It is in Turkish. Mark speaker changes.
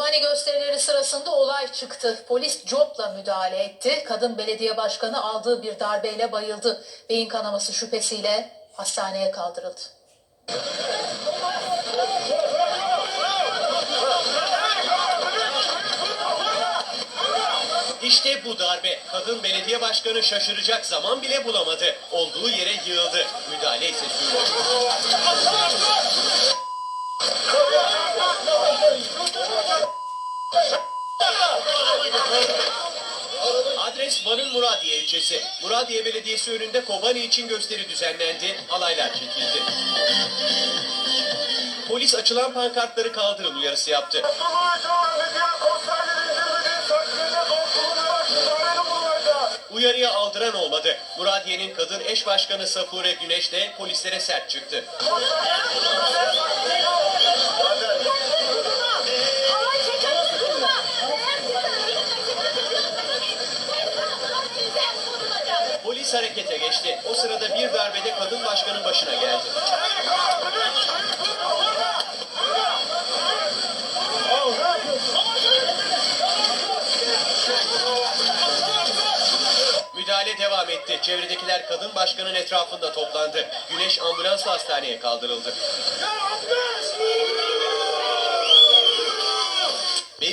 Speaker 1: Kobani gösterileri sırasında olay çıktı. Polis copla müdahale etti. Kadın belediye başkanı aldığı bir darbeyle bayıldı. Beyin kanaması şüphesiyle hastaneye kaldırıldı.
Speaker 2: İşte bu darbe. Kadın belediye başkanı şaşıracak zaman bile bulamadı. Olduğu yere yığıldı. Müdahale ise sürdü. Adres Van'ın Muradiye ilçesi. Muradiye Belediyesi önünde Kobani için gösteri düzenlendi. Alaylar çekildi. Polis açılan pankartları kaldırın uyarısı yaptı. Uyarıya aldıran olmadı. Muradiye'nin kadın eş başkanı Safure Güneş de polislere sert çıktı. Polis harekete geçti. O sırada bir darbede kadın başkanın başına geldi. Müdahale devam etti. Çevredekiler kadın başkanın etrafında toplandı. Güneş ambulansla hastaneye kaldırıldı.
Speaker 3: Ya!